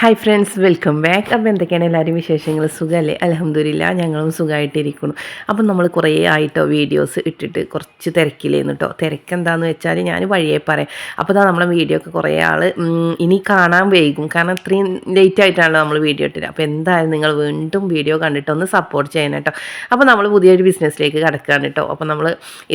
Hi friends welcome back അപ്പോൾ എന്തൊക്കെയാണ് എല്ലാവരും വിശേഷങ്ങൾ? സുഖമല്ലേ അലഹമ്മദില്ല ഞങ്ങളും സുഖമായിട്ടിരിക്കുന്നു അപ്പം നമ്മൾ കുറേ ആയിട്ടോ വീഡിയോസ് ഇട്ടിട്ട് കുറച്ച് തിരക്കിലേന്ന് കേട്ടോ തിരക്കെന്താന്ന് വെച്ചാൽ ഞാൻ വഴിയെ പറയാം. അപ്പോൾ ഇതാ നമ്മളെ വീഡിയോ ഒക്കെ കുറേ ആൾ ഇനി കാണാൻ വൈകും. കാരണം ഇത്രയും ലേറ്റ് ആയിട്ടാണല്ലോ നമ്മൾ വീഡിയോ ഇട്ടത് അപ്പോൾ എന്തായാലും നിങ്ങൾ വീണ്ടും വീഡിയോ കണ്ടിട്ട് ഒന്ന് സപ്പോർട്ട് ചെയ്യണം കേട്ടോ അപ്പോൾ നമ്മൾ പുതിയൊരു ബിസിനസ്സിലേക്ക് കിടക്കുകയാണ് കേട്ടോ അപ്പോൾ നമ്മൾ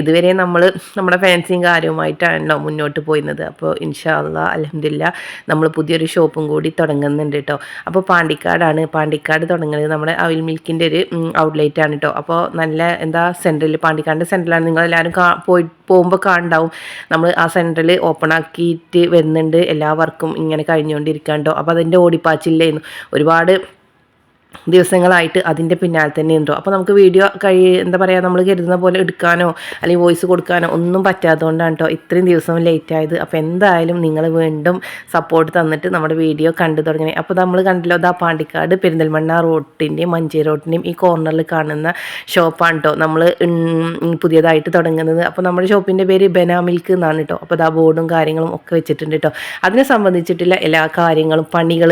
ഇതുവരെ നമ്മൾ നമ്മുടെ ഫാൻസിയും കാര്യവുമായിട്ടാണല്ലോ മുന്നോട്ട് പോയിരുന്നത്. അപ്പോൾ ഇൻഷാ അലഹമില്ല നമ്മൾ പുതിയൊരു ഷോപ്പും കൂടി തുടങ്ങുന്നുണ്ട് കേട്ടോ അപ്പോൾ പാണ്ടിക്കാടാണ്. പാണ്ടിക്കാട് തുടങ്ങുന്നത് നമ്മുടെ അവിൽ മിൽക്കിന്റെ ഒരു ഔട്ട്ലെറ്റ് ആണ് കേട്ടോ അപ്പോൾ നല്ല എന്താ സെന്ററിൽ പാണ്ടിക്കാടിന്റെ സെന്ററിലാണ് നിങ്ങളെല്ലാവരും കാ പോയി പോകുമ്പോൾ കാണുണ്ടാവും. നമ്മൾ ആ സെന്ററിൽ ഓപ്പൺ ആക്കിയിട്ട് വരുന്നുണ്ട്. എല്ലാ വർക്കും ഇങ്ങനെ കഴിഞ്ഞുകൊണ്ടിരിക്കാണ്ടോ അപ്പോൾ അതിന്റെ ഓടിപ്പാച്ചില്ലായിരുന്നു ഒരുപാട് ദിവസങ്ങളായിട്ട് അതിന്റെ പിന്നാലെ തന്നെ ഉണ്ടോ? അപ്പോൾ നമുക്ക് വീഡിയോ കഴി എന്താ പറയുക നമ്മൾ കരുതുന്ന പോലെ എടുക്കാനോ അല്ലെങ്കിൽ വോയിസ് കൊടുക്കാനോ ഒന്നും പറ്റാത്തതുകൊണ്ടാണ് കേട്ടോ ഇത്രയും ദിവസം ലേറ്റ് ആയത്. അപ്പോൾ എന്തായാലും നിങ്ങൾ വീണ്ടും സപ്പോർട്ട് തന്നിട്ട് നമ്മുടെ വീഡിയോ കണ്ടു തുടങ്ങി അപ്പോൾ നമ്മൾ കണ്ടല്ലോ ദാ പാണ്ടിക്കാട് പെരിന്തൽമണ്ണ റോട്ടിന്റെയും മഞ്ചേരി റോട്ടിന്റെയും ഈ കോർണറിൽ കാണുന്ന ഷോപ്പാണ് കേട്ടോ നമ്മൾ പുതിയതായിട്ട് തുടങ്ങുന്നത്. അപ്പോൾ നമ്മുടെ ഷോപ്പിന്റെ പേര് ബെനാ മിൽക്ക് എന്നാണ് കേട്ടോ അപ്പോൾ ദാ ബോർഡും കാര്യങ്ങളും ഒക്കെ വെച്ചിട്ടുണ്ട് കേട്ടോ അതിനെ സംബന്ധിച്ചിട്ടുള്ള എല്ലാ കാര്യങ്ങളും പണികൾ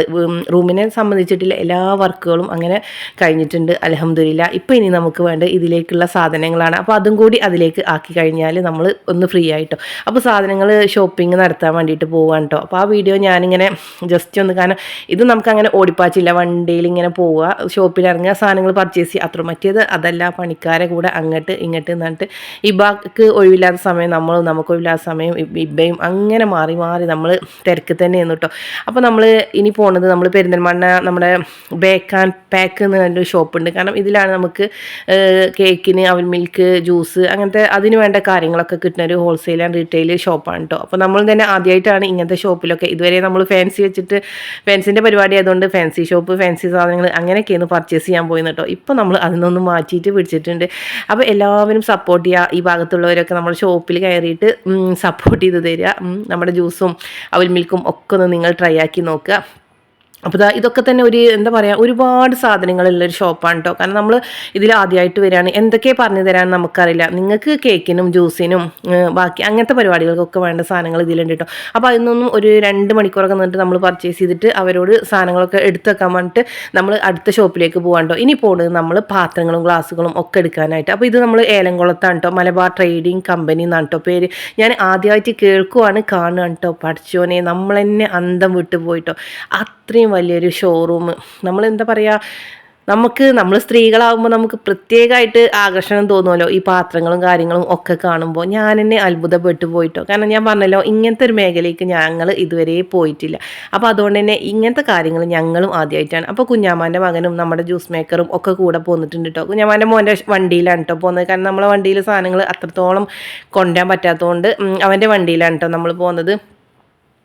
റൂമിനെ സംബന്ധിച്ചിട്ടുള്ള എല്ലാ വർക്കുകളും അങ്ങനെ കഴിഞ്ഞിട്ടുണ്ട്. അലഹമ്മദില്ല ഇപ്പോൾ ഇനി നമുക്ക് വേണ്ട ഇതിലേക്കുള്ള സാധനങ്ങളാണ്. അപ്പോൾ അതും കൂടി അതിലേക്ക് ആക്കി കഴിഞ്ഞാൽ നമ്മൾ ഒന്ന് ഫ്രീ ആയിട്ടോ. അപ്പോൾ സാധനങ്ങൾ ഷോപ്പിംഗ് നടത്താൻ വേണ്ടിയിട്ട് പോവാണ് കേട്ടോ അപ്പോൾ ആ വീഡിയോ ഞാനിങ്ങനെ ജസ്റ്റ് ഒന്ന് കാരണം ഇത് നമുക്കങ്ങനെ ഓടിപ്പാച്ചില്ല. വണ്ടിയിൽ ഇങ്ങനെ പോവുക ഷോപ്പിൽ ഇറങ്ങുക സാധനങ്ങൾ പർച്ചേസ് ചെയ്യുക. അത്ര മറ്റേത് അതല്ല. പണിക്കാരെ കൂടെ അങ്ങോട്ട് ഇങ്ങോട്ട് എന്നിട്ട് ഇബാക്ക് ഒഴിവില്ലാത്ത സമയം നമ്മൾ നമുക്ക് ഒഴിവില്ലാത്ത സമയം ഇബയും അങ്ങനെ മാറി മാറി നമ്മൾ തിരക്ക് തന്നെയാണ് കേട്ടോ അപ്പോൾ നമ്മൾ ഇനി പോണത് നമ്മൾ പെരിന്തൽമണ്ണ നമ്മുടെ ബേക്കാൻ പാക്ക് എന്ന് പറഞ്ഞൊരു ഷോപ്പുണ്ട്. കാരണം ഇതിലാണ് നമുക്ക് കേക്കിന് അവൽ മിൽക്ക് ജ്യൂസ് അങ്ങനത്തെ അതിന് വേണ്ട കാര്യങ്ങളൊക്കെ കിട്ടുന്ന ഒരു ഹോൾസെയിൽ ആൻഡ് റീറ്റെയിൽ ഷോപ്പാണ് കേട്ടോ അപ്പോൾ നമ്മൾ തന്നെ ആദ്യമായിട്ടാണ് ഇങ്ങനത്തെ ഷോപ്പിലൊക്കെ ഇതുവരെ നമ്മൾ ഫാൻസി വെച്ചിട്ട് ഫാൻസിന്റെ പരിപാടി ആയതുകൊണ്ട് ഫാൻസി ഷോപ്പ് ഫാൻസി സാധനങ്ങൾ അങ്ങനെയൊക്കെയാണ് പർച്ചേസ് ചെയ്യാൻ പോയിന്ന് കേട്ടോ ഇപ്പോൾ നമ്മൾ അതിനൊന്നും മാറ്റിയിട്ട് പിടിച്ചിട്ടുണ്ട്. അപ്പോൾ എല്ലാവരും സപ്പോർട്ട് ചെയ്യുക. ഈ ഭാഗത്തുള്ളവരൊക്കെ നമ്മൾ ഷോപ്പിൽ കയറിയിട്ട് സപ്പോർട്ട് ചെയ്ത് തരിക. നമ്മുടെ ജ്യൂസും അവൽ മിൽക്കും ഒക്കെ ഒന്ന് നിങ്ങൾ ട്രൈ ആക്കി നോക്കുക. അപ്പോൾ ഇതൊക്കെ തന്നെ ഒരു എന്താ പറയുക ഒരുപാട് സാധനങ്ങളുള്ള ഒരു ഷോപ്പാണ് കേട്ടോ കാരണം നമ്മൾ ഇതിൽ ആദ്യമായിട്ട് വരികയാണ് എന്തൊക്കെ പറഞ്ഞു തരാൻ നമുക്കറിയില്ല. നിങ്ങൾക്ക് കേക്കിനും ജ്യൂസിനും ബാക്കി അങ്ങനത്തെ പരിപാടികൾക്കൊക്കെ വേണ്ട സാധനങ്ങൾ ഇതിലുണ്ട് കേട്ടോ അപ്പോൾ അതിനൊന്നും ഒരു രണ്ട് മണിക്കൂറൊക്കെ നിന്നിട്ട് നമ്മൾ പർച്ചേസ് ചെയ്തിട്ട് അവരോട് സാധനങ്ങളൊക്കെ എടുത്തു വെക്കാൻ വേണ്ടിയിട്ട് നമ്മൾ അടുത്ത ഷോപ്പിലേക്ക് പോകാണ്ടോ ഇനി പോകുന്നത് നമ്മൾ പാത്രങ്ങളും ഗ്ലാസ്സുകളും ഒക്കെ എടുക്കാനായിട്ട്. അപ്പോൾ ഇത് നമ്മൾ ഏലംകുളത്താണ് കേട്ടോ മലബാർ ട്രേഡിംഗ് കമ്പനി എന്നാണ് കേട്ടോ പേര്. ഞാൻ ആദ്യമായിട്ട് കേൾക്കുവാണ് കാണുകയാണ് കേട്ടോ പഠിച്ചോനെ നമ്മളെന്നെ അന്തം വിട്ടു പോയിട്ടോ അത്രയും വലിയൊരു ഷോറൂം നമ്മൾ എന്താ പറയുക നമുക്ക് നമ്മൾ സ്ത്രീകളാകുമ്പോൾ നമുക്ക് പ്രത്യേകമായിട്ട് ആകർഷണം തോന്നുമല്ലോ ഈ പാത്രങ്ങളും കാര്യങ്ങളും ഒക്കെ കാണുമ്പോൾ ഞാൻ എന്നെ അത്ഭുതപ്പെട്ടു പോയിട്ടോ. കാരണം ഞാൻ പറഞ്ഞല്ലോ ഇങ്ങനത്തെ ഒരു മേഖലയ്ക്ക് ഞങ്ങൾ ഇതുവരെ പോയിട്ടില്ല. അപ്പോൾ അതുകൊണ്ട് തന്നെ ഇങ്ങനത്തെ കാര്യങ്ങൾ ഞങ്ങളും ആദ്യമായിട്ടാണ് അപ്പോൾ കുഞ്ഞാമാന്റെ മകനും നമ്മുടെ ജ്യൂസ് മേക്കറും ഒക്കെ കൂടെ പോന്നിട്ടുണ്ട് കേട്ടോ കുഞ്ഞാമാന്റെ മോന്റെ വണ്ടിയിലാണ് കേട്ടോ പോകുന്നത് കാരണം നമ്മളെ വണ്ടിയിൽ സാധനങ്ങൾ അത്രത്തോളം കൊണ്ടുവരാൻ പറ്റാത്തതുകൊണ്ട് അവന്റെ വണ്ടിയിലാണ് കേട്ടോ നമ്മൾ പോകുന്നത്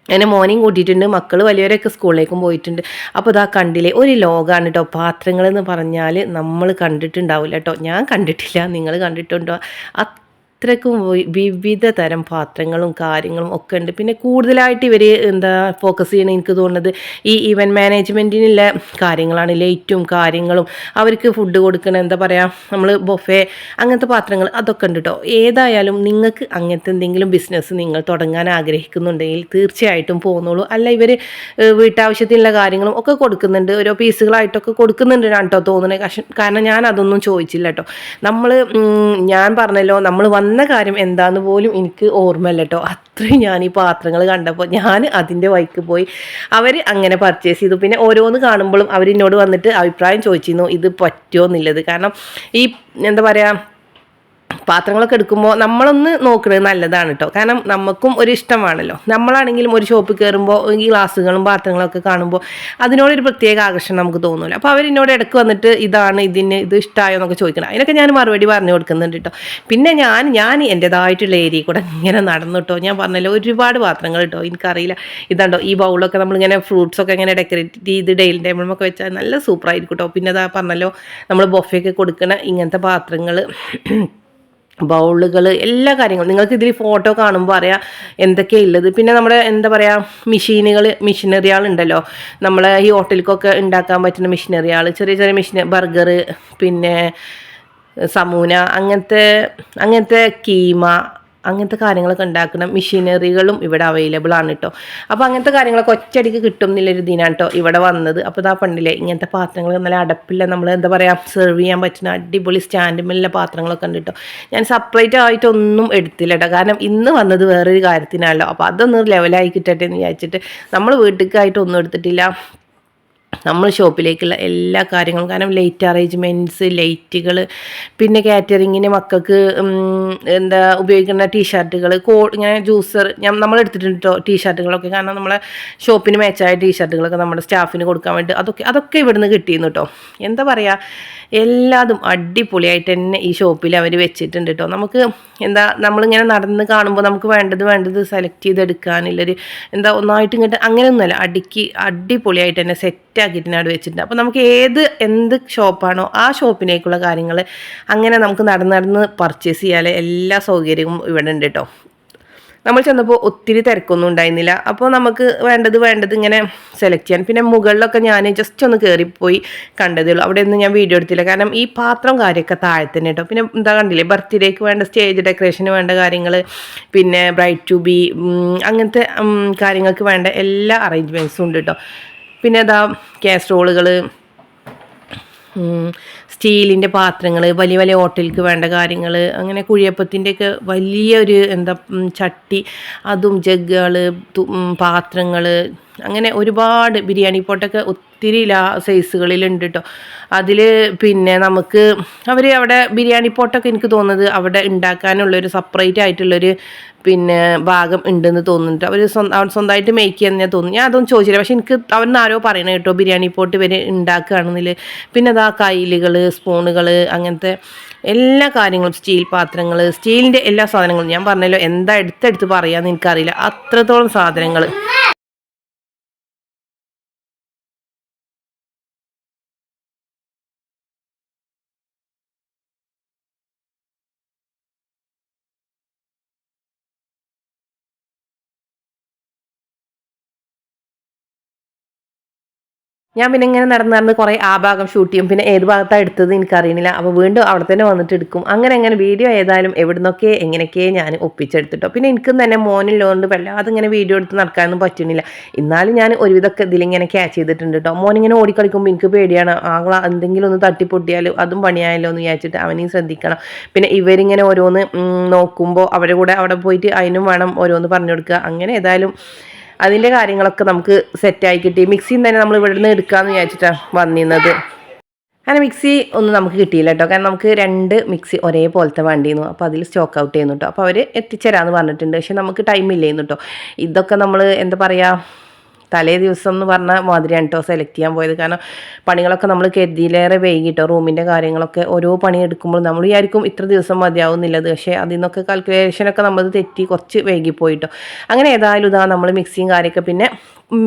എന്നെ മോനെയും കൂട്ടിയിട്ടുണ്ട് മക്കൾ വലിയവരൊക്കെ സ്കൂളിലേക്കും പോയിട്ടുണ്ട്. അപ്പോൾ ഇതാ കണ്ടില്ലേ ഒരു ലോകമാണ് കേട്ടോ പാത്രങ്ങളെന്ന് പറഞ്ഞാൽ നമ്മൾ കണ്ടിട്ടുണ്ടാവില്ല കേട്ടോ ഞാൻ കണ്ടിട്ടില്ല നിങ്ങൾ കണ്ടിട്ടുണ്ടോ? അത്രയ്ക്കും വിവിധ തരം പാത്രങ്ങളും കാര്യങ്ങളും ഒക്കെ ഉണ്ട്. പിന്നെ കൂടുതലായിട്ട് ഇവർ എന്താ ഫോക്കസ് ചെയ്യണം എനിക്ക് തോന്നുന്നത് ഈ ഇവന്റ് മാനേജ്മെന്റിനുള്ള കാര്യങ്ങളാണ്. ലൈറ്റും കാര്യങ്ങളും. അവർക്ക് ഫുഡ് കൊടുക്കണം എന്താ പറയുക നമ്മൾ ബൊഫേ അങ്ങനത്തെ പാത്രങ്ങൾ അതൊക്കെ ഉണ്ട് കേട്ടോ ഏതായാലും നിങ്ങൾക്ക് അങ്ങനത്തെ എന്തെങ്കിലും ബിസിനസ് നിങ്ങൾ തുടങ്ങാൻ ആഗ്രഹിക്കുന്നുണ്ടെങ്കിൽ തീർച്ചയായിട്ടും പോകുന്നുള്ളൂ അല്ല ഇവർ വീട്ടാവശ്യത്തിനുള്ള കാര്യങ്ങളും ഒക്കെ കൊടുക്കുന്നുണ്ട്. ഓരോ പീസുകളായിട്ടൊക്കെ കൊടുക്കുന്നുണ്ട് കേട്ടോ തോന്നുന്നത് കാരണം ഞാൻ അതൊന്നും ചോദിച്ചില്ല കേട്ടോ നമ്മൾ ഞാൻ പറഞ്ഞല്ലോ നമ്മൾ വന്ന വന്ന കാര്യം എന്താന്ന് പോലും എനിക്ക് ഓർമ്മയില്ല കേട്ടോ അത്രയും ഞാൻ ഈ പാത്രങ്ങൾ കണ്ടപ്പോൾ ഞാൻ അതിന്റെ വൈക്ക് പോയി അവർ അങ്ങനെ പർച്ചേസ് ചെയ്തു. പിന്നെ ഓരോന്ന് കാണുമ്പോഴും അവരിന്നോട് വന്നിട്ട് അഭിപ്രായം ചോദിച്ചിരുന്നു ഇത് പറ്റുമോ? എന്നുള്ളത്. കാരണം ഈ എന്താ പറയുക പാത്രങ്ങളൊക്കെ എടുക്കുമ്പോൾ നമ്മളൊന്ന് നോക്കുന്നത് നല്ലതാണ് കേട്ടോ കാരണം നമുക്കും ഒരു ഇഷ്ടമാണല്ലോ. നമ്മളാണെങ്കിലും ഒരു ഷോപ്പിൽ കയറുമ്പോൾ ഈ ഗ്ലാസ്സുകളും പാത്രങ്ങളൊക്കെ കാണുമ്പോൾ അതിനോടൊരു പ്രത്യേക ആകർഷണം നമുക്ക് തോന്നുമല്ലോ അപ്പോൾ അവരെന്നോട് ഇടയ്ക്ക് വന്നിട്ട് ഇതാണ് ഇതിന് ഇത് ഇഷ്ടമായോ എന്നൊക്കെ ചോദിക്കണം. അതിനൊക്കെ ഞാൻ മറുപടി പറഞ്ഞു കൊടുക്കുന്നുണ്ട് കേട്ടോ പിന്നെ ഞാൻ ഞാൻ എന്റെതായിട്ടുള്ള ഏരിയ കൂടെ ഇങ്ങനെ നടന്നു ഞാൻ പറഞ്ഞല്ലോ ഒരുപാട് പാത്രങ്ങൾ കേട്ടോ എനിക്കറിയില്ല. ഇതാണ്ടോ ഈ ബൗളൊക്കെ നമ്മളിങ്ങനെ ഫ്രൂട്ട്സൊക്കെ ഇങ്ങനെ ഡെക്കറേറ്റ് ചെയ്ത് ഡെയിലി ടൈമിലൊക്കെ വെച്ചാൽ നല്ല സൂപ്പറായിരിക്കും കേട്ടോ പിന്നെ അതാ പറഞ്ഞല്ലോ നമ്മൾ ബൊഫയൊക്കെ കൊടുക്കണ ഇങ്ങനത്തെ പാത്രങ്ങൾ ബൗളുകൾ എല്ലാ കാര്യങ്ങളും. നിങ്ങൾക്ക് ഇതിൽ ഫോട്ടോ കാണുമ്പോൾ അറിയാം എന്തൊക്കെയാണ് ഉള്ളത് പിന്നെ നമ്മുടെ എന്താ പറയുക മെഷീനുകൾ മെഷീനറികളുണ്ടല്ലോ. നമ്മളെ ഈ ഹോട്ടലിലേക്കൊക്കെ ഉണ്ടാക്കാൻ പറ്റുന്ന മെഷീനറികൾ ചെറിയ ചെറിയ മെഷീൻ ബർഗർ പിന്നെ സമൂന അങ്ങനത്തെ അങ്ങനത്തെ കീമ അങ്ങനത്തെ കാര്യങ്ങളൊക്കെ ഉണ്ടാക്കുന്ന മെഷീനറികളും ഇവിടെ അവൈലബിൾ ആണ് കേട്ടോ അപ്പോൾ അങ്ങനത്തെ കാര്യങ്ങളൊക്കെ ഒറ്റയടിക്ക് കിട്ടും എന്നുള്ളൊരു ഇതിനാണ് കേട്ടോ ഇവിടെ വന്നത്. അപ്പോൾ ഇതാ പണ്ടില്ലേ ഇങ്ങനത്തെ പാത്രങ്ങൾ നല്ല അടപ്പില്ല നമ്മൾ എന്താ പറയുക സെർവ് ചെയ്യാൻ പറ്റുന്ന അടിപൊളി സ്റ്റാൻഡുമില്ല പാത്രങ്ങളൊക്കെ ഉണ്ട് കേട്ടോ ഞാൻ സെപ്പറേറ്റ് ആയിട്ടൊന്നും എടുത്തില്ല കേട്ടോ കാരണം ഇന്ന് വന്നത് വേറൊരു കാര്യത്തിനാണല്ലോ. അപ്പോൾ അതൊന്ന് ലെവലായി കിട്ടട്ടെ എന്ന് വിചാരിച്ചിട്ട് നമ്മൾ വീട്ടിലേക്കായിട്ടൊന്നും എടുത്തിട്ടില്ല. നമ്മൾ ഷോപ്പിലേക്കുള്ള എല്ലാ കാര്യങ്ങളും കാരണം ലൈറ്റ് അറേഞ്ച്മെന്റ്സ് ലൈറ്റുകൾ പിന്നെ കാറ്ററിങ്ങിന് മക്കൾക്ക് എന്താ ഉപയോഗിക്കുന്ന ടീഷർട്ടുകൾ കോ ഇങ്ങനെ ജ്യൂസർ ഞാൻ നമ്മൾ എടുത്തിട്ടുണ്ട് കേട്ടോ ടീഷർട്ടുകളൊക്കെ കാരണം നമ്മളെ ഷോപ്പിന് മാച്ചായ ടീഷർട്ടുകളൊക്കെ നമ്മുടെ സ്റ്റാഫിന് കൊടുക്കാൻ വേണ്ടി അതൊക്കെ അതൊക്കെ ഇവിടുന്ന് കിട്ടിയിരുന്നു കേട്ടോ എന്താ പറയുക എല്ലാതും അടിപൊളിയായിട്ട് തന്നെ ഈ ഷോപ്പിൽ അവർ വെച്ചിട്ടുണ്ട് കേട്ടോ നമുക്ക് എന്താ നമ്മളിങ്ങനെ നടന്ന് കാണുമ്പോൾ നമുക്ക് വേണ്ടത് വേണ്ടത് സെലക്ട് ചെയ്തെടുക്കാനുള്ളൊരു എന്താ ഒന്നായിട്ട് ഇങ്ങോട്ട് അങ്ങനെയൊന്നുമല്ല അടിക്ക് അടിപൊളിയായിട്ട് തന്നെ സെറ്റാക്കിയിട്ടാണ് അവിടെ വെച്ചിട്ടുണ്ട്. അപ്പോൾ നമുക്ക് ഏത് എന്ത് ഷോപ്പാണോ ആ ഷോപ്പിനേക്കുള്ള കാര്യങ്ങൾ അങ്ങനെ നമുക്ക് നടന്ന് നടന്ന് പർച്ചേസ് ചെയ്യാൻ എല്ലാ സൗകര്യവും ഇവിടെ ഉണ്ട് കേട്ടോ നമ്മൾ ചെന്നപ്പോൾ ഒത്തിരി തിരക്കൊന്നും ഉണ്ടായിരുന്നില്ല. അപ്പോൾ നമുക്ക് വേണ്ടത് വേണ്ടത് ഇങ്ങനെ സെലക്ട് ചെയ്യാൻ. പിന്നെ മുകളിലൊക്കെ ഞാൻ ജസ്റ്റ് ഒന്ന് കയറിപ്പോയി കണ്ടതേ ഉള്ളൂ. അവിടെ ഒന്നും ഞാൻ വീഡിയോ എടുത്തില്ല. കാരണം ഈ പാത്രം കാര്യമൊക്കെ താഴെ തന്നെ കേട്ടോ പിന്നെ എന്താ കണ്ടില്ലേ? ബർത്ത്ഡേക്ക് വേണ്ട സ്റ്റേജ് ഡെക്കറേഷന് വേണ്ട കാര്യങ്ങൾ പിന്നെ ബ്രൈറ്റ് ടു ബി അങ്ങനത്തെ കാര്യങ്ങൾക്ക് വേണ്ട എല്ലാ അറേഞ്ച്മെന്റ്സും ഉണ്ട് കേട്ടോ പിന്നെ അതാ കാസ്ട്രോളുകൾ സ്റ്റീലിന്റെ പാത്രങ്ങൾ വലിയ വലിയ ഹോട്ടലിക്ക് വേണ്ട കാര്യങ്ങൾ അങ്ങനെ കുഴിയപ്പത്തിന്റെയൊക്കെ വലിയൊരു എന്താ ചട്ടി അതും ജഗ്ഗുകൾ പാത്രങ്ങൾ അങ്ങനെ ഒരുപാട് ബിരിയാണി പോട്ടൊക്കെ ഒത്തിരി ലാ സൈസുകളിലുണ്ട് കേട്ടോ അതിൽ പിന്നെ നമുക്ക് അവർ അവിടെ ബിരിയാണി പോട്ടൊക്കെ എനിക്ക് തോന്നുന്നത് അവിടെ ഉണ്ടാക്കാനുള്ളൊരു സെപ്പറേറ്റ് ആയിട്ടുള്ളൊരു പിന്നെ ഭാഗം ഉണ്ടെന്ന് തോന്നുന്നുണ്ട്. അവർ സ്വന്തം സ്വന്തമായിട്ട് മേക്ക് ചെയ്യാൻ ഞാൻ തോന്നുന്നു. ഞാൻ അതൊന്നും ചോദിച്ചില്ല. പക്ഷെ എനിക്ക് അവൻ ആരോ പറയണ കേട്ടോ ബിരിയാണി പോട്ട് ഇവർ ഉണ്ടാക്കുകയാണെന്നിൽ പിന്നെ അതാ കയ്യിലുകൾ സ്പൂണുകൾ അങ്ങനത്തെ എല്ലാ കാര്യങ്ങളും സ്റ്റീൽ പാത്രങ്ങൾ സ്റ്റീലിന്റെ എല്ലാ സാധനങ്ങളും. ഞാൻ പറഞ്ഞല്ലോ എന്താ എടുത്തെടുത്ത് പറയാമെന്ന് എനിക്കറിയില്ല. അത്രത്തോളം സാധനങ്ങൾ ഞാൻ പിന്നെ ഇങ്ങനെ നടന്ന് കുറേ ആ ഭാഗം ഷൂട്ട് ചെയ്യും. പിന്നെ ഏത് ഭാഗത്താണ് എടുത്തത് എനിക്കറിയണില്ല. അപ്പോൾ വീണ്ടും അവിടെ തന്നെ വന്നിട്ട് എടുക്കും. അങ്ങനെ അങ്ങനെ വീഡിയോ ഏതായാലും എവിടുന്നൊക്കെ എങ്ങനെയൊക്കെ ഞാൻ ഒപ്പിച്ചെടുത്തിട്ടോ. പിന്നെ എനിക്കും തന്നെ മോനില്ലോണ്ട് വല്ലാതെ ഇങ്ങനെ വീഡിയോ എടുത്ത് നടക്കാനൊന്നും പറ്റുന്നില്ല എന്നാലും ഞാൻ ഒരുവിധമൊക്കെ ഇതിലിങ്ങനെ ക്യാച്ച് ചെയ്തിട്ടുണ്ട് കേട്ടോ മോനിങ്ങനെ ഓടിക്കളിക്കുമ്പോൾ എനിക്ക് പേടിയാണ്. ആങ്ങള എന്തെങ്കിലും ഒന്ന് തട്ടിപ്പൊട്ടിയാലും അതും പണിയായല്ലോ എന്ന് വിചാരിച്ചിട്ട് അവനെയും ശ്രദ്ധിക്കണം. പിന്നെ ഇവരിങ്ങനെ ഓരോന്ന് നോക്കുമ്പോൾ അവരുടെ കൂടെ അവിടെ പോയിട്ട് അതിനും വേണം ഓരോന്ന് പറഞ്ഞു കൊടുക്കുക. അങ്ങനെ ഏതായാലും അതിന്റെ കാര്യങ്ങളൊക്കെ നമുക്ക് സെറ്റായി കിട്ടി. മിക്സിയും തന്നെ നമ്മൾ ഇവിടെ നിന്ന് എടുക്കാമെന്ന് വിചാരിച്ചിട്ടാണ് വന്നിരുന്നത്. അങ്ങനെ മിക്സി ഒന്നും നമുക്ക് കിട്ടിയില്ല കേട്ടോ. കാരണം നമുക്ക് രണ്ട് മിക്സി ഒരേപോലത്തെ വണ്ടിയിരുന്നു. അപ്പോൾ അതിൽ സ്റ്റോക്ക് ഔട്ട് ചെയ്യുന്നു കേട്ടോ. അപ്പോൾ അവർ എത്തിച്ചേരാമെന്ന് പറഞ്ഞിട്ടുണ്ട്. പക്ഷെ നമുക്ക് ടൈം ഇല്ലായിരുന്നു കേട്ടോ. ഇതൊക്കെ നമ്മൾ എന്താ പറയുക തലേ ദിവസം എന്ന് പറഞ്ഞ മാതിരിയാണ് കേട്ടോ സെലക്ട് ചെയ്യാൻ പോയത്. കാരണം പണികളൊക്കെ നമ്മൾ കരുതിയിലേറെ വൈകിട്ടോ റൂമിന്റെ കാര്യങ്ങളൊക്കെ ഓരോ പണി എടുക്കുമ്പോൾ നമ്മൾ വിചാരിക്കും ഇത്ര ദിവസം മതിയാവുന്നില്ലത് പക്ഷേ അതിൽ നിന്നൊക്കെ കാൽക്കുലേഷനൊക്കെ നമ്മൾ തെറ്റി കുറച്ച് വൈകിപ്പോയിട്ടോ. അങ്ങനെ ഏതായാലും ഇതാ നമ്മൾ മിക്സിയും കാര്യമൊക്കെ പിന്നെ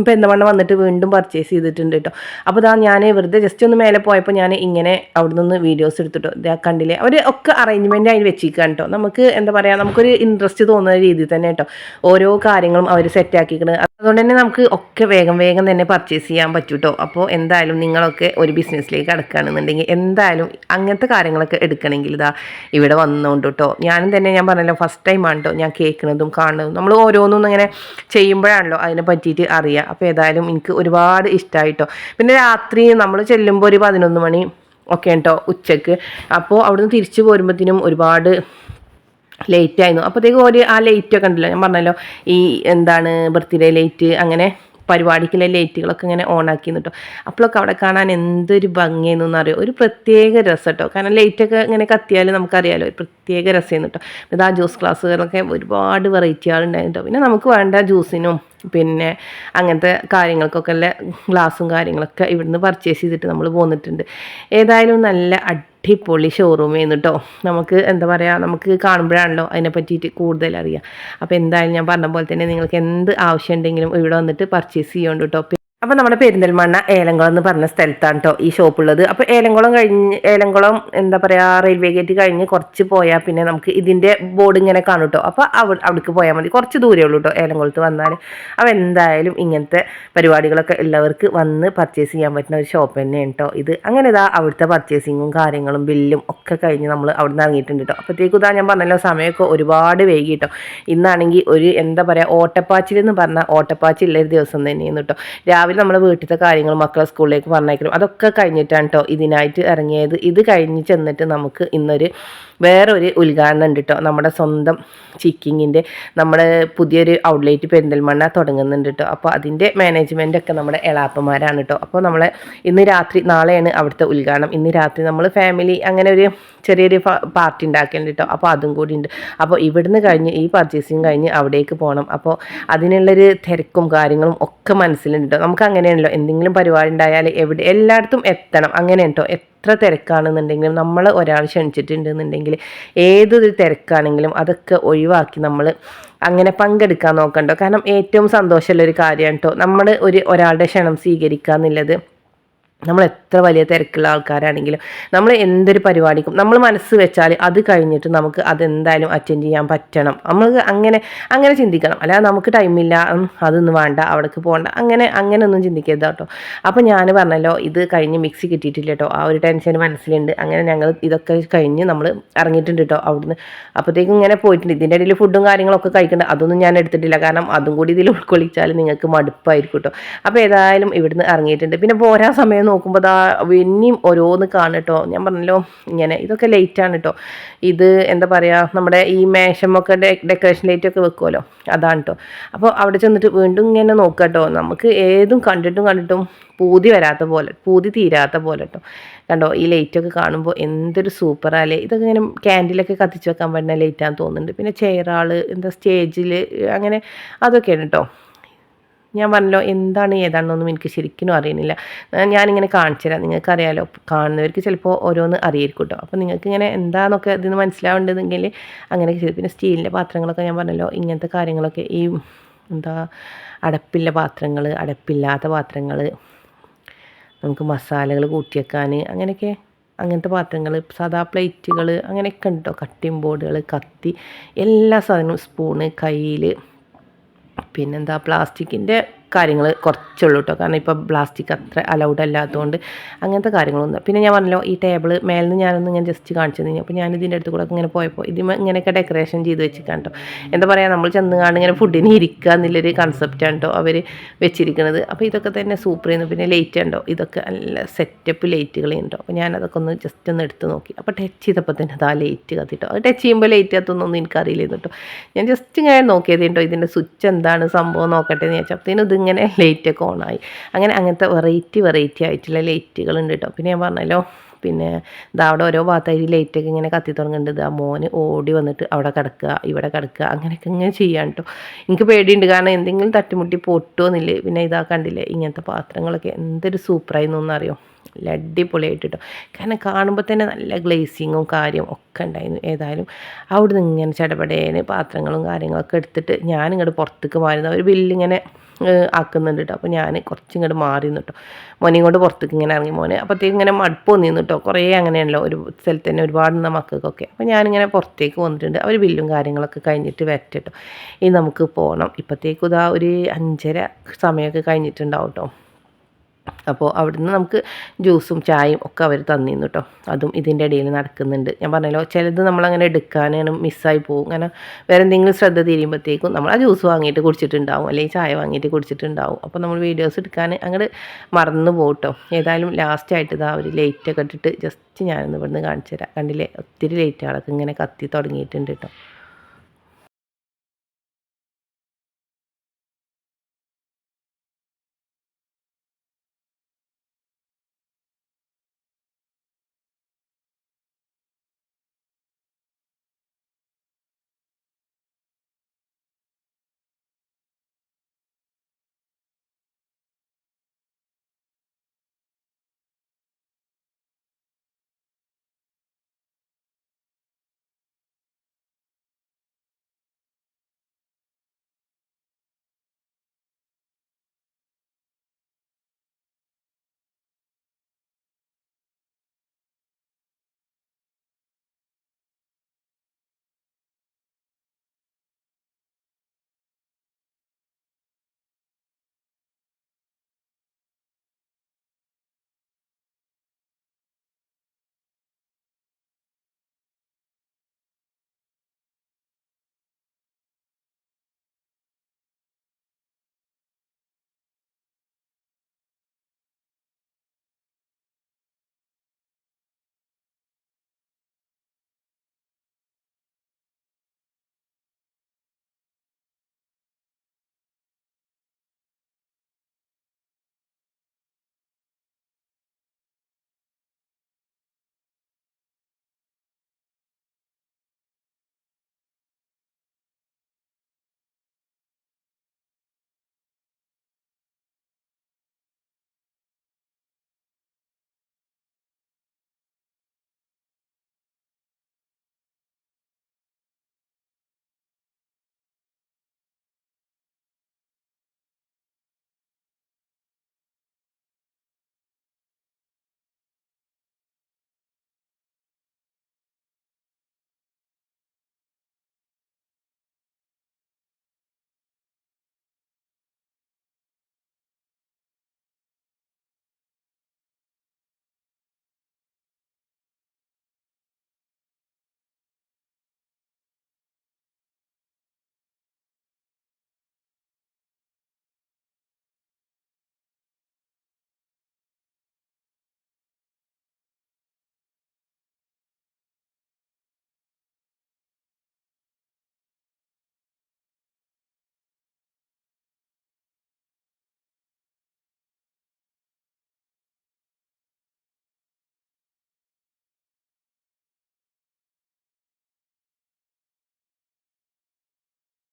പെന്തമണ്ണ വന്നിട്ട് വീണ്ടും പർച്ചേസ് ചെയ്തിട്ടുണ്ട് കേട്ടോ അപ്പോൾ ഇതാ ഞാൻ വെറുതെ ജസ്റ്റ് ഒന്ന് മേലെ പോയപ്പോൾ ഞാൻ ഇങ്ങനെ അവിടെ നിന്ന് വീഡിയോസ് എടുത്തിട്ടോ. ഇതാ കണ്ടില്ലേ? അവർ ഒക്കെ അറേഞ്ച്മെന്റ് ആയി വെച്ചിരിക്കുകയാണ് കേട്ടോ നമുക്ക് എന്താ പറയുക നമുക്കൊരു ഇൻട്രസ്റ്റ് തോന്നുന്ന രീതിയിൽ തന്നെ കേട്ടോ ഓരോ കാര്യങ്ങളും അവർ സെറ്റാക്കിക്കുന്നത് അതുകൊണ്ട് തന്നെ നമുക്ക് വേഗം വേഗം തന്നെ പർച്ചേസ് ചെയ്യാൻ പറ്റൂട്ടോ. അപ്പോൾ എന്തായാലും നിങ്ങളൊക്കെ ഒരു ബിസിനസ്സിലേക്ക് അടക്കുകയാണെന്നുണ്ടെങ്കിൽ എന്തായാലും അങ്ങനത്തെ കാര്യങ്ങളൊക്കെ എടുക്കണമെങ്കിൽ ഇതാ ഇവിടെ വന്നുകൊണ്ട് കേട്ടോ ഞാനും തന്നെ ഞാൻ പറഞ്ഞല്ലോ ഫസ്റ്റ് ടൈമാണ് കേട്ടോ ഞാൻ കേൾക്കുന്നതും കാണുന്നതും. നമ്മൾ ഓരോന്നും ഇങ്ങനെ ചെയ്യുമ്പോഴാണല്ലോ അതിനെ പറ്റിയിട്ട് അറിയുക. അപ്പോൾ ഏതായാലും എനിക്ക് ഒരുപാട് ഇഷ്ടമായിട്ടോ പിന്നെ രാത്രി നമ്മൾ ചെല്ലുമ്പോൾ ഒരു പതിനൊന്ന് മണി ഒക്കെ കേട്ടോ ഉച്ചയ്ക്ക്. അപ്പോൾ അവിടുന്ന് തിരിച്ചു പോരുമ്പോഴത്തേനും ഒരുപാട് ലേറ്റ് ആയിരുന്നു. അപ്പോഴത്തേക്കും ഒരു ആ ലേറ്റ് ഒക്കെ ഉണ്ടല്ലോ. ഞാൻ പറഞ്ഞല്ലോ ഈ എന്താണ് ബർത്ത്ഡേ ലേറ്റ് അങ്ങനെ പരിപാടിക്കുള്ള ലൈറ്റുകളൊക്കെ ഇങ്ങനെ ഓണാക്കി കേട്ടോ അപ്പോഴൊക്കെ അവിടെ കാണാൻ എന്തൊരു ഭംഗിയെന്നൊന്നും അറിയോ? ഒരു പ്രത്യേക രസം കേട്ടോ കാരണം ലൈറ്റൊക്കെ ഇങ്ങനെ കത്തിയാൽ നമുക്കറിയാലോ ഒരു പ്രത്യേക രസമായിരുന്നു കേട്ടോ ഇതാ ജ്യൂസ് ഗ്ലാസ്സുകളൊക്കെ ഒരുപാട് വെറൈറ്റികളുണ്ടായിരുന്നു പിന്നെ നമുക്ക് വേണ്ട ജ്യൂസിനും പിന്നെ അങ്ങനത്തെ കാര്യങ്ങൾക്കൊക്കെ ഉള്ള ഗ്ലാസും കാര്യങ്ങളൊക്കെ ഇവിടുന്ന് പർച്ചേസ് ചെയ്തിട്ട് നമ്മൾ പോന്നിട്ടുണ്ട്. ഏതായാലും നല്ല അടിപൊളി ഷോറൂമായിരുന്നു കേട്ടോ നമുക്ക് എന്താ പറയുക നമുക്ക് കാണുമ്പോഴാണല്ലോ അതിനെ പറ്റിയിട്ട് കൂടുതൽ അറിയാം. അപ്പോൾ എന്തായാലും ഞാൻ പറഞ്ഞ പോലെ തന്നെ നിങ്ങൾക്ക് എന്ത് ആവശ്യം ഉണ്ടെങ്കിലും ഇവിടെ വന്നിട്ട് പർച്ചേസ് ചെയ്യുന്നുണ്ട് കേട്ടോ അപ്പോൾ നമ്മുടെ പെരിന്തൽമണ്ണ ഏലംകുളം എന്ന് പറഞ്ഞ സ്ഥലത്താണ് കേട്ടോ ഈ ഷോപ്പ് ഉള്ളത്. അപ്പോൾ ഏലംകുളം കഴിഞ്ഞ് ഏലംകുളം എന്താ പറയുക റെയിൽവേ ഗേറ്റ് കഴിഞ്ഞ് കുറച്ച് പോയാൽ പിന്നെ നമുക്ക് ഇതിന്റെ ബോർഡ് ഇങ്ങനെ കാണും കേട്ടോ അപ്പോൾ അവ അവിടേക്ക് പോയാൽ മതി. കുറച്ച് ദൂരേ ഉള്ളൂ കേട്ടോ ഏലംകുളത്ത് വന്നാൽ അപ്പോൾ എന്തായാലും ഇങ്ങനത്തെ പരിപാടികളൊക്കെ ഉള്ളവർക്ക് വന്ന് പർച്ചേസ് ചെയ്യാൻ പറ്റുന്ന ഒരു ഷോപ്പ് തന്നെയാണ് കേട്ടോ ഇത്. അങ്ങനെ ഇതാ അവിടുത്തെ പർച്ചേസിങ്ങും കാര്യങ്ങളും ബില്ലും ഒക്കെ കഴിഞ്ഞ് നമ്മൾ അവിടെ നിന്ന് ഇറങ്ങിയിട്ടുണ്ട് കേട്ടോ അപ്പോഴത്തേക്കും ഇതാ ഞാൻ പറഞ്ഞല്ലോ സമയമൊക്കെ ഒരുപാട് വൈകി കേട്ടോ ഇന്നാണെങ്കിൽ ഒരു എന്താ പറയുക ഓട്ടപ്പാച്ചിൽ എന്ന് പറഞ്ഞാൽ ഓട്ടപ്പാച്ചിലുള്ള ഒരു ദിവസം തന്നെയാണ് കേട്ടോ രാവിലെ നമ്മുടെ വീട്ടിലത്തെ കാര്യങ്ങൾ മക്കളെ സ്കൂളിലേക്ക് പറഞ്ഞേക്കണം അതൊക്കെ കഴിഞ്ഞിട്ടാണ് കേട്ടോ ഇതിനായിട്ട് ഇറങ്ങിയത്. ഇത് കഴിഞ്ഞ് ചെന്നിട്ട് നമുക്ക് ഇന്നൊരു വേറൊരു ഉദ്ഘാടനം ഉണ്ട് കേട്ടോ നമ്മുടെ സ്വന്തം ചിക്കിങ്ങിന്റെ നമ്മുടെ പുതിയൊരു ഔട്ട്ലെറ്റ് പെരിന്തൽമണ്ണ തുടങ്ങുന്നുണ്ട് കേട്ടോ അപ്പോൾ അതിന്റെ മാനേജ്മെന്റ് ഒക്കെ നമ്മുടെ എളാപ്പന്മാരാണ് കേട്ടോ അപ്പോൾ നമ്മൾ ഇന്ന് രാത്രി നാളെയാണ് അവിടുത്തെ ഉദ്ഘാടനം. ഇന്ന് രാത്രി നമ്മൾ ഫാമിലി അങ്ങനെ ഒരു ചെറിയൊരു പാർട്ടി ഉണ്ടാക്കേണ്ടി കേട്ടോ അപ്പോൾ അതും കൂടി ഉണ്ട്. അപ്പോൾ ഇവിടുന്ന് കഴിഞ്ഞ് ഈ പർച്ചേസിങ് കഴിഞ്ഞ് അവിടേക്ക് പോകണം അപ്പോൾ അതിനുള്ളൊരു തിരക്കും കാര്യങ്ങളും ഒക്കെ മനസ്സിലുണ്ട് കേട്ടോ നമുക്ക് അങ്ങനെയാണല്ലോ. എന്തെങ്കിലും പരിപാടി ഉണ്ടായാൽ എവിടെ എല്ലായിടത്തും എത്തണം. അങ്ങനെ കേട്ടോ എത്ര തിരക്കാണെന്നുണ്ടെങ്കിലും നമ്മൾ ഒരാൾ ക്ഷണിച്ചിട്ടുണ്ടെന്നുണ്ടെങ്കിൽ ഏതൊരു തിരക്കാണെങ്കിലും അതൊക്കെ ഒഴിവാക്കി നമ്മൾ അങ്ങനെ പങ്കെടുക്കാൻ നോക്കണ്ടോ? കാരണം ഏറ്റവും സന്തോഷമുള്ള ഒരു കാര്യമാണ് കേട്ടോ നമ്മൾ ഒരു ഒരാളുടെ ക്ഷണം സ്വീകരിക്കുക എന്നുള്ളത് നമ്മൾ എത്ര വലിയ തിരക്കുള്ള ആൾക്കാരാണെങ്കിലും നമ്മൾ എന്തൊരു പരിപാടിക്കും നമ്മൾ മനസ്സ് വെച്ചാൽ അത് കഴിഞ്ഞിട്ട് നമുക്ക് അതെന്തായാലും അറ്റൻഡ് ചെയ്യാൻ പറ്റണം. നമ്മൾ അങ്ങനെ അങ്ങനെ ചിന്തിക്കണം. അല്ലാതെ നമുക്ക് ടൈമില്ല അതൊന്നും വേണ്ട. അവിടേക്ക് പോകണ്ട. അങ്ങനെ അങ്ങനെ ഒന്നും ചിന്തിക്കരുത് കേട്ടോ. അപ്പോൾ ഞാൻ പറഞ്ഞല്ലോ ഇത് കഴിഞ്ഞ് മിക്സി കിട്ടിയിട്ടില്ല കേട്ടോ. ആ ഒരു ടെൻഷൻ മനസ്സിലുണ്ട്. അങ്ങനെ ഞങ്ങൾ ഇതൊക്കെ കഴിഞ്ഞ് നമ്മൾ ഇറങ്ങിയിട്ടുണ്ട് കേട്ടോ അവിടുന്ന്. അപ്പോഴത്തേക്കും ഇങ്ങനെ പോയിട്ടുണ്ട്. ഇതിന്റെ ഇടയിൽ ഫുഡും കാര്യങ്ങളൊക്കെ കഴിക്കേണ്ട. അതൊന്നും ഞാൻ എടുത്തിട്ടില്ല. കാരണം അതും കൂടി ഇതിൽ ഉൾക്കൊള്ളിച്ചാൽ നിങ്ങൾക്ക് മടുപ്പായിരിക്കും കേട്ടോ. അപ്പോൾ ഏതായാലും ഇവിടുന്ന് ഇറങ്ങിയിട്ടുണ്ട്. പിന്നെ പോരാ സമയം നോക്കുമ്പോൾ ദാ ഇനിയും ഓരോന്ന് കാണട്ടോ ഞാൻ പറഞ്ഞല്ലോ ഇങ്ങനെ ഇതൊക്കെ ലൈറ്റാണ് കേട്ടോ ഇത് എന്താ പറയുക നമ്മുടെ ഈ മേശമൊക്കെ ഡെക്കറേഷൻ ലൈറ്റൊക്കെ വെക്കുമല്ലോ അതാണ് കേട്ടോ അപ്പോൾ അവിടെ ചെന്നിട്ട് വീണ്ടും ഇങ്ങനെ നോക്കുക കേട്ടോ നമുക്ക് ഏതും കണ്ടിട്ടും കണ്ടിട്ടും പൂതി വരാത്ത പോലെ പൂതി തീരാത്ത പോലെ കേട്ടോ കണ്ടോ ഈ ലൈറ്റൊക്കെ കാണുമ്പോൾ എന്തൊരു സൂപ്പറാലേ ഇതൊക്കെ ഇങ്ങനെ ക്യാൻഡിലൊക്കെ കത്തിച്ച് വെക്കാൻ പറ്റുന്ന ലൈറ്റാന്ന് തോന്നുന്നുണ്ട്. പിന്നെ ചെയറാൾ എന്താ സ്റ്റേജിൽ അങ്ങനെ അതൊക്കെയാണ് കേട്ടോ ഞാൻ പറഞ്ഞല്ലോ എന്താണ് ഏതാണെന്നൊന്നും എനിക്ക് ശരിക്കും അറിയുന്നില്ല. ഞാനിങ്ങനെ കാണിച്ചു തരാം നിങ്ങൾക്കറിയാലോ കാണുന്നവർക്ക് ചിലപ്പോൾ ഓരോന്ന് അറിയായിരിക്കും കേട്ടോ അപ്പോൾ നിങ്ങൾക്ക് ഇങ്ങനെ എന്താണെന്നൊക്കെ ഇതിന് മനസ്സിലാവേണ്ടതെങ്കിൽ അങ്ങനെയൊക്കെ ചെയ്തു. പിന്നെ സ്റ്റീലിന്റെ പാത്രങ്ങളൊക്കെ ഞാൻ പറഞ്ഞല്ലോ ഇങ്ങനത്തെ കാര്യങ്ങളൊക്കെ ഈ എന്താ അടപ്പില്ല പാത്രങ്ങൾ അടപ്പില്ലാത്ത പാത്രങ്ങൾ നമുക്ക് മസാലകൾ കൂട്ടിയേക്കാൻ അങ്ങനെയൊക്കെ അങ്ങനത്തെ പാത്രങ്ങൾ സാധാ പ്ലേറ്റുകൾ അങ്ങനെയൊക്കെ ഉണ്ടോ? കട്ടിംഗ് ബോർഡുകൾ കത്തി എല്ലാ സാധനവും സ്പൂണ് കയ്യിൽ പിന്നെന്താ പ്ലാസ്റ്റിക്കിന്റെ കാര്യങ്ങൾ കുറച്ചുള്ളൂ കേട്ടോ കാരണം ഇപ്പോൾ പ്ലാസ്റ്റിക് അത്ര അലൗഡ് അല്ലാത്തതുകൊണ്ട് അങ്ങനത്തെ കാര്യങ്ങളൊന്നും. പിന്നെ ഞാൻ പറഞ്ഞല്ലോ ഈ ടേബിൾ മേലിൽ നിന്ന് ഞാനൊന്ന് ഞാൻ ജസ്റ്റ് കാണിച്ചു തന്നെ. അപ്പോൾ ഞാൻ ഇതിന്റെ അടുത്ത് കൂടെ ഇങ്ങനെ പോയപ്പോൾ ഇത് ഇങ്ങനെയൊക്കെ ഡെക്കറേഷൻ ചെയ്ത് വെച്ചിരിക്കാം കേട്ടോ എന്താ പറയുക നമ്മൾ ചെന്ന് കാണുന്ന ഇങ്ങനെ ഫുഡിന് ഇരിക്കുക എന്നുള്ളൊരു കൺസെപ്റ്റാണ് കേട്ടോ അവർ വെച്ചിരിക്കുന്നത് അപ്പോൾ ഇതൊക്കെ തന്നെ സൂപ്പർ ചെയ്യുന്നു പിന്നെ ലൈറ്റ് ഉണ്ടോ? ഇതൊക്കെ നല്ല സെറ്റപ്പ് ലൈറ്റുകളുണ്ടോ അപ്പോൾ ഞാനതൊക്കെ ഒന്ന് ജസ്റ്റ് ഒന്ന് എടുത്ത് നോക്കി. അപ്പോൾ ടച്ച് ചെയ്തപ്പോൾ തന്നെ അതാ ലൈറ്റ് കത്തിട്ടോ അത് ടച്ച് ചെയ്യുമ്പോൾ ലൈറ്റ് കത്തുന്നൊന്നും എനിക്കറിയില്ല കേട്ടോ ഞാൻ ജസ്റ്റ് ഇങ്ങനെ നോക്കിയത് കേട്ടോ ഇതിന്റെ സ്വിച്ച് എന്താണ് സംഭവം നോക്കട്ടെ എന്ന് ചോദിച്ചാൽ അപ്പോൾ ഇതിങ്ങനെ ലൈറ്റൊക്കെ ഓണായി അങ്ങനെ അങ്ങനത്തെ വെറൈറ്റി വെറൈറ്റി ആയിട്ടുള്ള ലൈറ്റുകളുണ്ട് കേട്ടോ പിന്നെ ഞാൻ പറഞ്ഞല്ലോ പിന്നെ ഇതാ അവിടെ ഓരോ ഭാഗത്തായിട്ട് ലൈറ്റൊക്കെ ഇങ്ങനെ കത്തി തുടങ്ങുന്നുണ്ട് ആ മോന് ഓടി വന്നിട്ട് അവിടെ കിടക്കുക ഇവിടെ കിടക്കുക അങ്ങനെയൊക്കെ ഇങ്ങനെ ചെയ്യാൻ കേട്ടോ എനിക്ക് പേടിയുണ്ട്. കാരണം എന്തെങ്കിലും തട്ടിമുട്ടി പൊട്ടുമെന്നില്ലേ പിന്നെ ഇതാ കണ്ടില്ലേ ഇങ്ങനത്തെ പാത്രങ്ങളൊക്കെ എന്തൊരു സൂപ്പറായി എന്നൊന്നറിയോ നല്ല അടിപൊളിയായിട്ട് കേട്ടോ കാരണം കാണുമ്പോൾ തന്നെ നല്ല ഗ്ലേസിങ്ങും കാര്യവും ഒക്കെ ഉണ്ടായിരുന്നു. ഏതായാലും അവിടുന്ന് ഇങ്ങനെ ചടപടേന് പാത്രങ്ങളും കാര്യങ്ങളൊക്കെ എടുത്തിട്ട് ഞാനിങ്ങോട്ട് പുറത്തേക്ക് മാറുന്ന ഒരു ബില്ലിങ്ങനെ ആക്കുന്നുണ്ട് കേട്ടോ അപ്പോൾ ഞാൻ കുറച്ച് ഇങ്ങോട്ട് മാറി കേട്ടോ മോനെയും കൊണ്ട് പുറത്തേക്ക് ഇങ്ങനെ ഇറങ്ങി. മോനെ അപ്പോഴത്തേക്ക് ഇങ്ങനെ മടുപ്പ് വന്നിരുന്നു കേട്ടോ കുറേ അങ്ങനെയാണല്ലോ ഒരു സ്ഥലത്ത് തന്നെ ഒരുപാട് നിന്ന മക്കൾക്കൊക്കെ. അപ്പോൾ ഞാനിങ്ങനെ പുറത്തേക്ക് വന്നിട്ടുണ്ട്. അവർ ബില്ലും കാര്യങ്ങളൊക്കെ കഴിഞ്ഞിട്ട് വരട്ടെ ഇനി നമുക്ക് പോകണം ഇപ്പോഴത്തേക്കും ഇതാ ഒരു അഞ്ചര സമയമൊക്കെ കഴിഞ്ഞിട്ടുണ്ടാവും കേട്ടോ അപ്പോൾ അവിടുന്ന് നമുക്ക് ജ്യൂസും ചായയും ഒക്കെ അവർ തന്നിരുന്നു കേട്ടോ. അതും ഇതിന്റെ ഇടയിൽ നടക്കുന്നുണ്ട്. ഞാൻ പറഞ്ഞല്ലോ ചിലത് നമ്മളങ്ങനെ എടുക്കാനാണ് മിസ്സായി പോകും. അങ്ങനെ വേറെ എന്തെങ്കിലും ശ്രദ്ധ തിരിയുമ്പോഴത്തേക്കും നമ്മൾ ആ ജ്യൂസ് വാങ്ങിയിട്ട് കുടിച്ചിട്ടുണ്ടാവും അല്ലെങ്കിൽ ചായ വാങ്ങിയിട്ട് കുടിച്ചിട്ടുണ്ടാവും. അപ്പോൾ നമ്മൾ വീഡിയോസ് എടുക്കാൻ അങ്ങോട്ട് മറന്നു പോകട്ടോ ഏതായാലും ലാസ്റ്റ് ആയിട്ട് ഇതാ ഒരു ലൈറ്റൊക്കെ ഇട്ടിട്ട് ജസ്റ്റ് ഞാനൊന്ന് ഇവിടുന്ന് കാണിച്ചു തരാം കണ്ടില്ലേ? ഒത്തിരി ലൈറ്റുകളൊക്കെ ഇങ്ങനെ കത്തി തുടങ്ങിയിട്ടുണ്ട് കേട്ടോ.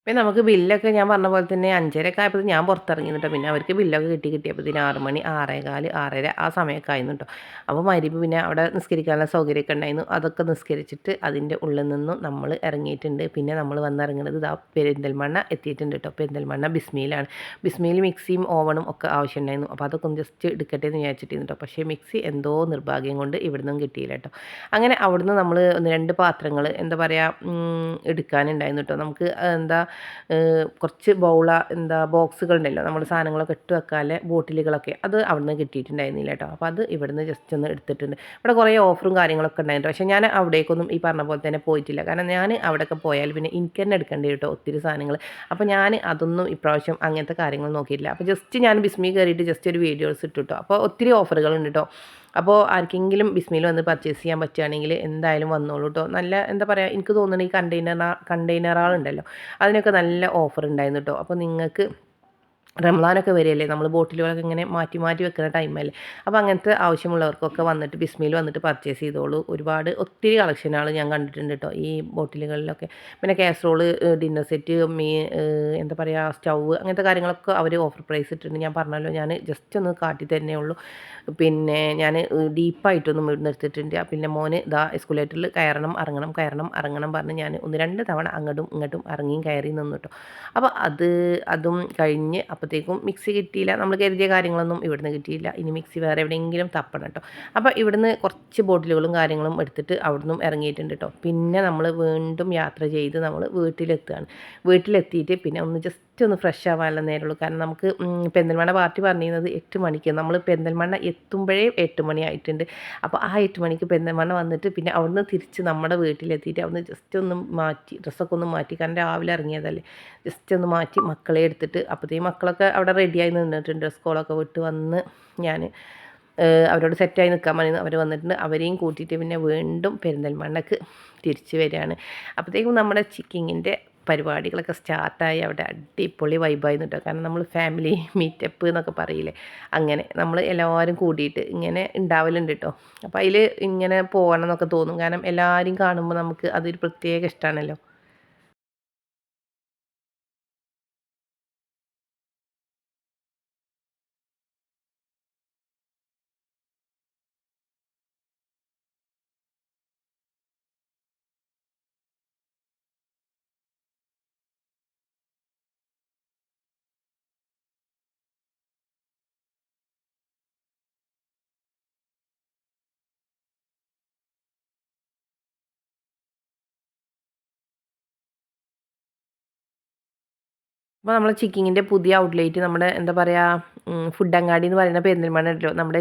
പിന്നെ നമുക്ക് ബില്ലൊക്കെ ഞാൻ പറഞ്ഞ പോലെ തന്നെ അഞ്ചരയൊക്കെ ആയപ്പോൾ ഞാൻ പുറത്തിറങ്ങി കേട്ടോ പിന്നെ അവർക്ക് ബില്ലൊക്കെ കിട്ടി കിട്ടിയപ്പോൾ ആറ് മണി ആറേകാൽ ആറര ആ സമയമൊക്കെ ആയിരുന്നു കേട്ടോ അപ്പോൾ മരിപ്പ് പിന്നെ അവിടെ നിസ്കരിക്കാനുള്ള സൗകര്യമൊക്കെ ഉണ്ടായിരുന്നു. അതൊക്കെ നിസ്കരിച്ചിട്ട് അതിന്റെ ഉള്ളിൽ നിന്നും നമ്മൾ ഇറങ്ങിയിട്ടുണ്ട്. പിന്നെ നമ്മൾ വന്നിറങ്ങുന്നത് ഇതാ പെരിന്തൽമണ്ണ എത്തിയിട്ടുണ്ട് കേട്ടോ പെരിന്തൽമണ്ണ ബിസ്മിയിലാണ് ബിസ്മിയിൽ മിക്സിയും ഓവണും ഒക്കെ ആവശ്യമുണ്ടായിരുന്നു അപ്പോൾ അതൊക്കെ ഒന്ന് ജസ്റ്റ് എടുക്കട്ടെ എന്ന് വിചാരിച്ചിട്ടിരുന്നു കേട്ടോ പക്ഷേ മിക്സി എന്തോ നിർഭാഗ്യം കൊണ്ട് ഇവിടുന്ന് കിട്ടിയില്ല കേട്ടോ അങ്ങനെ അവിടുന്ന് നമ്മൾ ഒന്ന് രണ്ട് പാത്രങ്ങൾ എന്താ പറയുക എടുക്കാനുണ്ടായിരുന്നു കേട്ടോ നമുക്ക് എന്താ കുറച്ച് ബൗള എന്താ ബോക്സുകൾ ഉണ്ടല്ലോ. നമ്മൾ സാധനങ്ങളൊക്കെ ഇട്ട് വെക്കാലെ ബോട്ടിലുകളൊക്കെ. അത് അവിടുന്ന് കിട്ടിയിട്ടുണ്ടായിരുന്നില്ല കേട്ടോ. അപ്പോൾ അത് ഇവിടുന്ന് ജസ്റ്റ് ഒന്ന് എടുത്തിട്ടുണ്ട്. ഇവിടെ കുറേ ഓഫറും കാര്യങ്ങളൊക്കെ ഉണ്ടായിരുന്നു പക്ഷേ ഞാൻ അവിടേക്കൊന്നും ഈ പറഞ്ഞ പോലെ തന്നെ പോയിട്ടില്ല. കാരണം ഞാൻ അവിടെയൊക്കെ പോയാൽ പിന്നെ എനിക്ക് തന്നെ എടുക്കേണ്ടി കേട്ടോ ഒത്തിരി സാധനങ്ങൾ. അപ്പോൾ ഞാൻ അതൊന്നും ഇപ്രാവശ്യം അങ്ങനത്തെ കാര്യങ്ങൾ നോക്കിയിട്ടില്ല. അപ്പോൾ ജസ്റ്റ് ഞാൻ ബിസ്മി കയറിയിട്ട് ജസ്റ്റ് ഒരു വീഡിയോസ് ഇട്ടു കേട്ടോ. അപ്പോൾ ഒത്തിരി ഓഫറുകളുണ്ട് കേട്ടോ. അപ്പോൾ ആർക്കെങ്കിലും ബിസ്മിയിൽ വന്ന് പർച്ചേസ് ചെയ്യാൻ പറ്റുകയാണെങ്കിൽ എന്തായാലും വന്നോളൂ കേട്ടോ നല്ല എന്താ പറയുക എനിക്ക് തോന്നുന്നത് ഈ കണ്ടെയ്നർ കണ്ടെയ്നറുകളുണ്ടല്ലോ അതിനൊക്കെ നല്ല ഓഫർ ഉണ്ടായിരുന്നു കേട്ടോ അപ്പോൾ നിങ്ങൾക്ക് റംലാനൊക്കെ വരികയല്ലേ? നമ്മൾ ബോട്ടിലുകളൊക്കെ ഇങ്ങനെ മാറ്റി മാറ്റി വെക്കുന്ന ടൈമല്ലേ? അപ്പോൾ അങ്ങനത്തെ ആവശ്യമുള്ളവർക്കൊക്കെ വന്നിട്ട് ബിസ്മിയിൽ വന്നിട്ട് പർച്ചേസ് ചെയ്തോളൂ. ഒരുപാട് ഒത്തിരി കളക്ഷനുകൾ ഞാൻ കണ്ടിട്ടുണ്ട് കേട്ടോ ഈ ബോട്ടിലുകളിലൊക്കെ. പിന്നെ കാസറോൾ ഡിന്നർ സെറ്റ് മീ എന്താ പറയുക സ്റ്റൗ അങ്ങനത്തെ കാര്യങ്ങളൊക്കെ അവർ ഓഫർ പ്രൈസ് ഇട്ടിട്ടുണ്ട്. ഞാൻ പറഞ്ഞല്ലോ ഞാൻ ജസ്റ്റ് ഒന്ന് കാട്ടി തന്നെ ഉള്ളൂ. പിന്നെ ഞാൻ ഡീപ്പായിട്ടൊന്നും ഇവിടുന്ന് എടുത്തിട്ടുണ്ട് പിന്നെ മോന് ഇതാ എസ്കുലേറ്ററിൽ കയറണം ഇറങ്ങണം കയറണം ഇറങ്ങണം പറഞ്ഞ് ഞാൻ ഒന്ന് രണ്ട് തവണ അങ്ങോട്ടും ഇങ്ങോട്ടും ഇറങ്ങിയും കയറി നിന്നു കേട്ടോ. അപ്പോൾ അത് അതും കഴിഞ്ഞ് അപ്പോഴത്തേക്കും മിക്സി കിട്ടിയില്ല. നമ്മൾ കരുതിയ കാര്യങ്ങളൊന്നും ഇവിടുന്ന് കിട്ടിയില്ല. ഇനി മിക്സി വേറെ എവിടെയെങ്കിലും തപ്പണം കേട്ടോ. അപ്പോൾ ഇവിടുന്ന് കുറച്ച് ബോട്ടിലുകളും കാര്യങ്ങളും എടുത്തിട്ട് അവിടുന്ന് ഇറങ്ങിയിട്ടുണ്ട് കേട്ടോ. പിന്നെ നമ്മൾ വീണ്ടും യാത്ര ചെയ്ത് നമ്മൾ വീട്ടിലെത്തുകയാണ്. വീട്ടിലെത്തിയിട്ട് പിന്നെ ഒന്ന് ജസ്റ്റ് ഒന്ന് ഫ്രഷ് ആവാനുള്ള നേരമുള്ളൂ. കാരണം നമുക്ക് പെന്തൽമണ്ണ പാർട്ടി പറഞ്ഞിരുന്നത് എട്ട് മണിക്ക്. നമ്മൾ പെന്തൽമണ്ണ എത്തുമ്പോഴേ എട്ട് മണി ആയിട്ടുണ്ട്. അപ്പോൾ ആ എട്ട് മണിക്ക് പെന്തൽമണ്ണ വന്നിട്ട് പിന്നെ അവിടുന്ന് തിരിച്ച് നമ്മുടെ വീട്ടിലെത്തിയിട്ട് അവിടുന്ന് ജസ്റ്റ് ഒന്ന് മാറ്റി ഡ്രസ്സൊക്കെ ഒന്ന് മാറ്റി. കാരണം രാവിലെ ഇറങ്ങിയതല്ലേ. ജസ്റ്റ് ഒന്ന് മാറ്റി മക്കളെ എടുത്തിട്ട് അപ്പോഴത്തേക്കും മക്കളൊക്കെ അവിടെ റെഡിയായി നിന്നിട്ടുണ്ട്. സ്കൂളൊക്കെ വിട്ട് വന്ന് ഞാൻ അവരോട് സെറ്റായി നിൽക്കാൻ പറയുന്നു അവർ വന്നിട്ടുണ്ട്. അവരെയും കൂട്ടിയിട്ട് പിന്നെ വീണ്ടും പെരിന്തൽമണ്ണക്ക് തിരിച്ച് വരികയാണ്. അപ്പോഴത്തേക്കും നമ്മുടെ ചിക്കിങ്ങിന്റെ പരിപാടികളൊക്കെ സ്റ്റാർട്ടായി അവിടെ അടിപൊളി വൈബായിരുന്നു കേട്ടോ കാരണം നമ്മൾ ഫാമിലി മീറ്റപ്പ് എന്നൊക്കെ പറയില്ലേ? അങ്ങനെ നമ്മൾ എല്ലാവരും കൂടിയിട്ട് ഇങ്ങനെ ഉണ്ടാവലുണ്ട് കേട്ടോ അപ്പോൾ അതിൽ ഇങ്ങനെ പോകണം എന്നൊക്കെ തോന്നും. കാരണം എല്ലാവരും കാണുമ്പോൾ നമുക്ക് അതൊരു പ്രത്യേക ഇഷ്ടമാണല്ലോ അപ്പോൾ നമ്മൾ ചിക്കിങ്ങിന്റെ പുതിയ ഔട്ട്ലെറ്റ് നമ്മുടെ എന്താ പറയുക ഫുഡ് അങ്ങാടി എന്ന് പറയുന്ന പെരിന്തൽമണ്ണ ഉണ്ടല്ലോ നമ്മുടെ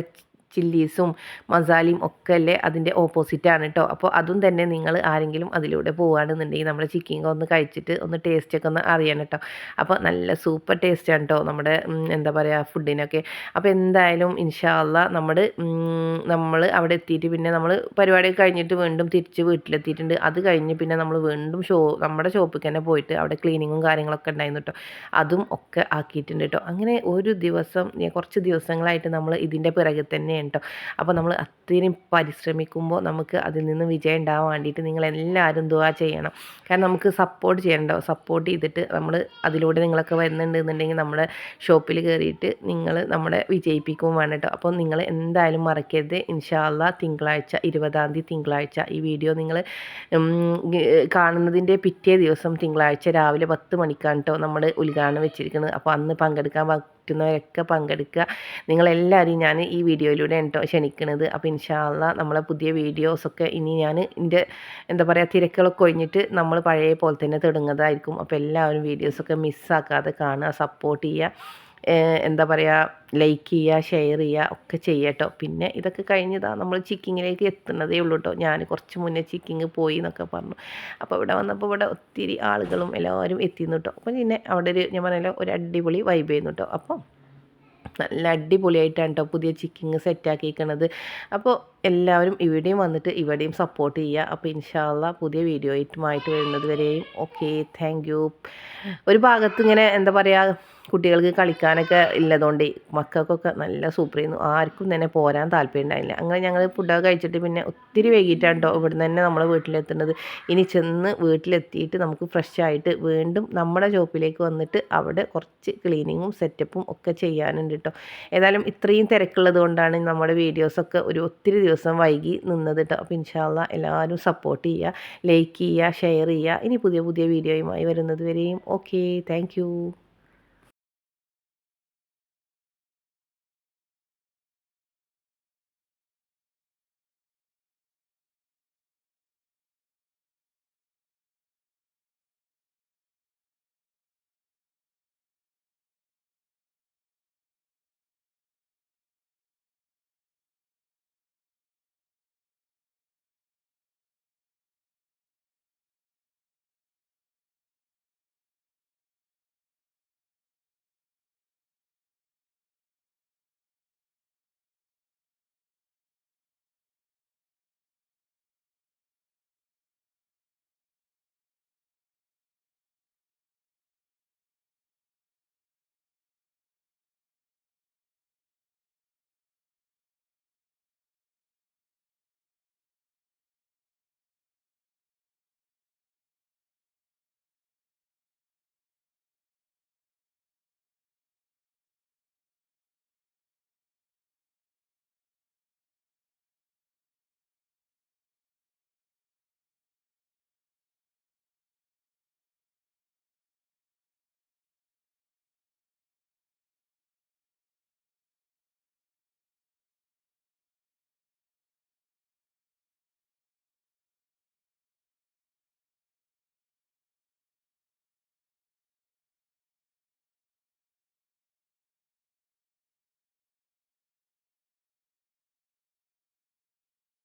ചില്ലീസും മസാലയും ഒക്കെ അല്ലേ അതിന്റെ ഓപ്പോസിറ്റാണ് കേട്ടോ അപ്പോൾ അതും തന്നെ നിങ്ങൾ ആരെങ്കിലും അതിലൂടെ പോവുകയാണെന്നുണ്ടെങ്കിൽ നമ്മുടെ ചിക്കൻ ഒന്ന് കഴിച്ചിട്ട് ഒന്ന് ടേസ്റ്റൊക്കെ ഒന്ന് അറിയണം കേട്ടോ അപ്പോൾ നല്ല സൂപ്പർ ടേസ്റ്റാണ് കേട്ടോ നമ്മുടെ എന്താ പറയുക ഫുഡിനൊക്കെ അപ്പോൾ എന്തായാലും ഇൻഷാല്ല നമ്മൾ നമ്മൾ അവിടെ എത്തിയിട്ട് പിന്നെ നമ്മൾ പരിപാടി കഴിഞ്ഞിട്ട് വീണ്ടും തിരിച്ച് വീട്ടിലെത്തിയിട്ടുണ്ട്. അത് കഴിഞ്ഞ് പിന്നെ നമ്മൾ വീണ്ടും ഷോ നമ്മുടെ ഷോപ്പിൽ തന്നെ പോയിട്ട് അവിടെ ക്ലീനിങ്ങും കാര്യങ്ങളൊക്കെ ഉണ്ടായിരുന്നു കേട്ടോ അതും ഒക്കെ ആക്കിയിട്ടുണ്ട് കേട്ടോ അങ്ങനെ ഒരു ദിവസം കുറച്ച് ദിവസങ്ങളായിട്ട് നമ്മൾ ഇതിന്റെ പിറകെ കേട്ടോ അപ്പോൾ നമ്മൾ അത്രയും പരിശ്രമിക്കുമ്പോൾ നമുക്ക് അതിൽ നിന്ന് വിജയം ഉണ്ടാവാൻ വേണ്ടിയിട്ട് നിങ്ങൾ എല്ലാവരും ദുവാ ചെയ്യണം. കാരണം നമുക്ക് സപ്പോർട്ട് ചെയ്യണ്ടോ? സപ്പോർട്ട് ചെയ്തിട്ട് നമ്മൾ അതിലൂടെ നിങ്ങളൊക്കെ വരുന്നുണ്ട് എന്നുണ്ടെങ്കിൽ നമ്മുടെ ഷോപ്പിൽ കയറിയിട്ട് നിങ്ങൾ നമ്മളെ വിജയിപ്പിക്കും വേണം കേട്ടോ. അപ്പോൾ നിങ്ങൾ എന്തായാലും മറക്കരുത്. ഇൻഷാല്ല തിങ്കളാഴ്ച ഇരുപതാം തീയതി തിങ്കളാഴ്ച ഈ വീഡിയോ നിങ്ങൾ കാണുന്നതിന്റെ പിറ്റേ ദിവസം തിങ്കളാഴ്ച രാവിലെ പത്ത് മണിക്കാണ് കേട്ടോ നമ്മൾ ഉദ്ഘാടനം വെച്ചിരിക്കുന്നത്. അപ്പോൾ അന്ന് പങ്കെടുക്കാൻ പറ്റുന്നവരൊക്കെ പങ്കെടുക്കുക. നിങ്ങളെല്ലാവരെയും ഞാൻ ഈ വീഡിയോയിലൂടെ കേട്ടോ ക്ഷണിക്കുന്നത് അപ്പോൾ ഇൻഷാല്ല നമ്മളെ പുതിയ വീഡിയോസൊക്കെ ഇനി ഞാൻ എന്റെ എന്താ പറയുക തിരക്കുകളൊക്കെ ഒഴിഞ്ഞിട്ട് നമ്മൾ പഴയ പോലെ തന്നെ തുടങ്ങുന്നതായിരിക്കും. അപ്പോൾ എല്ലാവരും വീഡിയോസൊക്കെ മിസ്സാക്കാതെ കാണുക സപ്പോർട്ട് ചെയ്യുക. എന്താ പറയുക ലൈക്ക് ചെയ്യുക ഷെയർ ചെയ്യുക ഒക്കെ ചെയ്യട്ടോ പിന്നെ ഇതൊക്കെ കഴിഞ്ഞതാ നമ്മൾ ചിക്കിങ്ങിലേക്ക് എത്തുന്നതേ ഉള്ളൂ കേട്ടോ ഞാൻ കുറച്ച് മുന്നേ ചിക്കിങ് പോയി എന്നൊക്കെ പറഞ്ഞു. അപ്പോൾ ഇവിടെ വന്നപ്പോൾ ഇവിടെ ഒത്തിരി ആളുകളും എല്ലാവരും എത്തിയിരുന്നു കേട്ടോ അപ്പം പിന്നെ അവിടെ ഒരു ഞാൻ പറഞ്ഞല്ലോ ഒരു അടിപൊളി വൈബ് ചെയ്യുന്നു കേട്ടോ അപ്പം നല്ല അടിപൊളിയായിട്ടാണ് കേട്ടോ പുതിയ ചിക്കിങ് സെറ്റാക്കിയിരിക്കണത് അപ്പോൾ എല്ലാവരും ഇവിടെയും വന്നിട്ട് ഇവിടെയും സപ്പോർട്ട് ചെയ്യുക. അപ്പോൾ ഇൻഷാല്ല പുതിയ വീഡിയോ ആയിട്ടുമായിട്ട് വരുന്നത് വരെയും. ഓക്കെ താങ്ക് യു ഒരു ഭാഗത്ത് ഇങ്ങനെ എന്താ പറയുക കുട്ടികൾക്ക് കളിക്കാനൊക്കെ ഉള്ളതുകൊണ്ട് മക്കൾക്കൊക്കെ നല്ല സൂപ്പർ ചെയ്യുന്നു ആർക്കും തന്നെ പോരാൻ താല്പര്യം ഉണ്ടായില്ല അങ്ങനെ ഞങ്ങൾ ഫുഡൊക്കെ കഴിച്ചിട്ട് പിന്നെ ഒത്തിരി വൈകിട്ടാണ് കേട്ടോ ഇവിടുന്ന് തന്നെ നമ്മൾ വീട്ടിലെത്തുന്നത്. ഇനി ചെന്ന് വീട്ടിലെത്തിയിട്ട് നമുക്ക് ഫ്രഷ് ആയിട്ട് വീണ്ടും നമ്മുടെ ഷോപ്പിലേക്ക് വന്നിട്ട് അവിടെ കുറച്ച് ക്ലീനിങ്ങും സെറ്റപ്പും ഒക്കെ ചെയ്യാനുണ്ട് കേട്ടോ ഏതായാലും ഇത്രയും തിരക്കുള്ളത് കൊണ്ടാണ് നമ്മുടെ വീഡിയോസൊക്കെ ഒരു ഒത്തിരി ദിവസം വൈകി നിന്നത് കേട്ടോ അപ്പോൾ ഇൻഷാല്ല എല്ലാവരും സപ്പോർട്ട് ചെയ്യുക ലൈക്ക് ചെയ്യുക ഷെയർ ചെയ്യുക ഇനി പുതിയ പുതിയ വീഡിയോയുമായി വരുന്നത് വരെയും. Okay thank